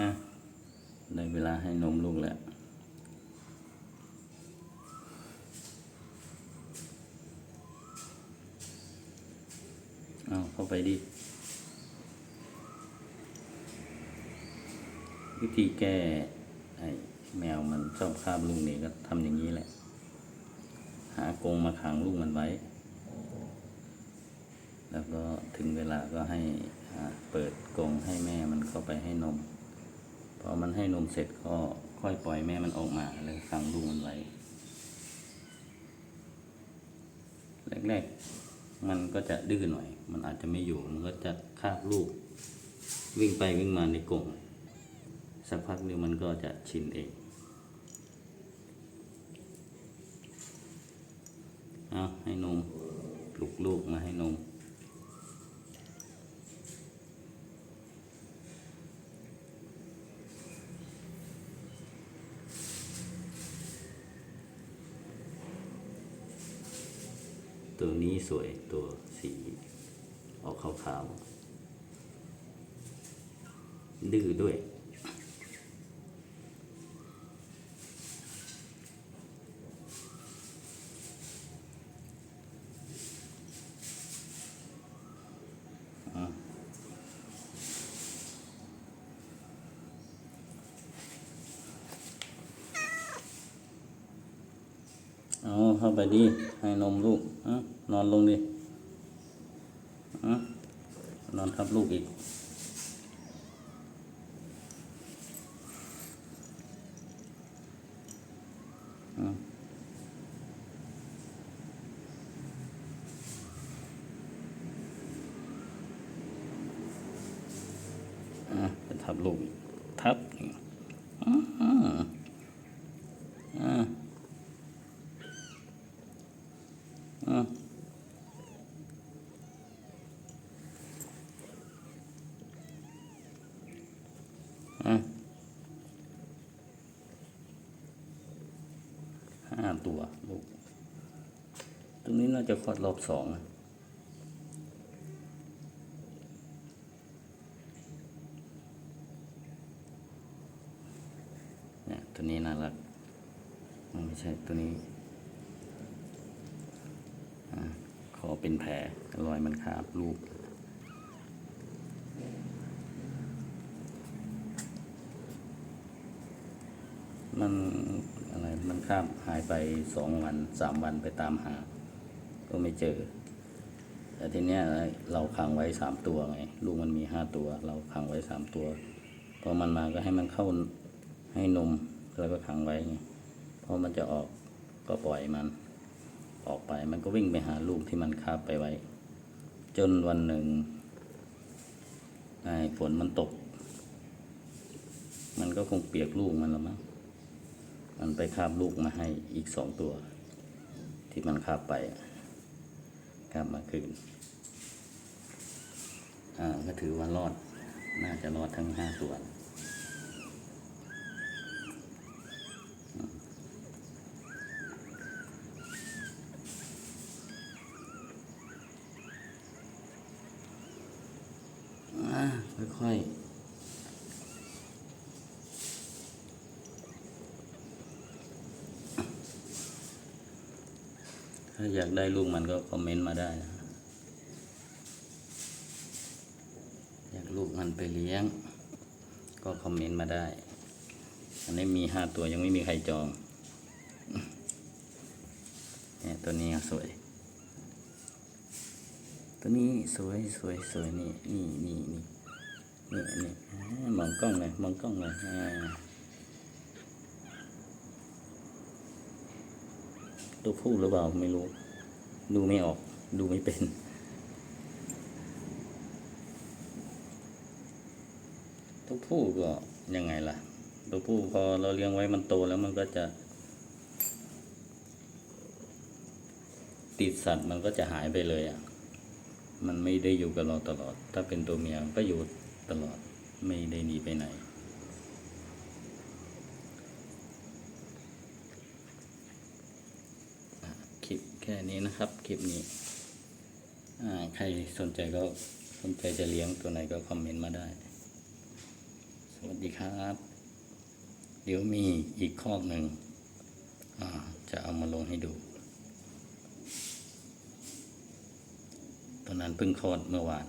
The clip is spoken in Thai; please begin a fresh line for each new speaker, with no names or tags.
อะได้เวลาให้นมลูกแล้วเอาเข้าไปดิ วิธีแก้ไอ้แมวมันชอบคาบลูกนี่ก็ทำอย่างนี้แหละ หากรงมาขังลูกมันไว้ แล้วก็ถึงเวลาก็ให้เปิดกรงให้แม่มันเข้าไปให้นม พอมันให้นมเสร็จก็ค่อยปล่อยแม่มันออกมาแล้วขังลูกมันไว้ แรกๆ มันก็จะดื้อหน่อย มันอาจจะไม่อยู่ มันก็จะคาบลูก วิ่งไปวิ่งมาในกรงสักพักนึงมันก็จะชินเอง เอาให้นมปลุกลูกมาให้นม ตัวนี้สวยตัวสีออกขาวๆดื้อด้วย อะ เข้าไปดิให้นมลูกอะนอนลงดิอะนอนทับลูกอีกอะอะไปทับลูก ทับอ่าอ่าอ่าอ่าอะ ห้าตัวลูก ตรงนี้น่าจะคลอดรอบสองเนี่ยตัวนี้น่ารัก ไม่ใช่ตัวนี้อ่าค อเป็นแผลรอยมันขาบลูกมันอะไรมันข้ามหายไปสองวันสามวันไปตามหา ก็ไม่เจอ แต่ทีเนี้ยเราขังไว้สามตัวไงลูกมันมีห้าตัว เราขังไว้สามตัวพอมันมาก็ให้มันเข้าให้นมแล้วก็ขังไว้ไงพอมันจะออกก็ปล่อยมัน ออกไป มันก็วิ่งไปหาลูกที่มันคาบไปไว้ จนวันหนึ่งไอ้ฝนมันตก มันก็คงเปียกลูกมันแล้วมั้งมันไปคาบลูกมาให้อีกสองตัว ที่มันคาบไปคาบมาคืนอ่าก็ถือว่ารอด น่าจะรอดทั้งห้าตัว อ่า ค่อยๆ ถ้าอยากได้ลูกมันก็คอมเมนต์มาได้นะอยากลูกมันไปเลี้ยง ก็คอมเมนต์มาได้ อันนี้มีห้าตัวยังไม่มีใครจองเนี่ยตัวนี้สวย ตัวนี้สวยสวยสวยนี่นี่นี่นี่นี่นี่มองกล้องเลยมองกล้องเลยอ่า ตัวผู้หรือเปล่าไม่รู้ ดูไม่ออก ดูไม่เป็น ตัวผู้ก็ยังไงล่ะ ตัวผู้พอเราเลี้ยงไว้มันโตแล้วมันก็จะ ติดสัตว์มันก็จะหายไปเลยอะ มันไม่ได้อยู่กับเราตลอด ถ้าเป็นตัวเมียก็อยู่ตลอด ไม่ได้หนีไปไหน อะคลิป แค่นี้นะครับคลิปนี้ใครสนใจก็สนใจจะเลี้ยงตัวไหนก็คอมเมนต์มาได้ สวัสดีครับ เดี๋ยวมีอีกคอกหนึ่งจะเอามาลงให้ดู ตอนนั้นเพิ่งคลอดเมื่อวาน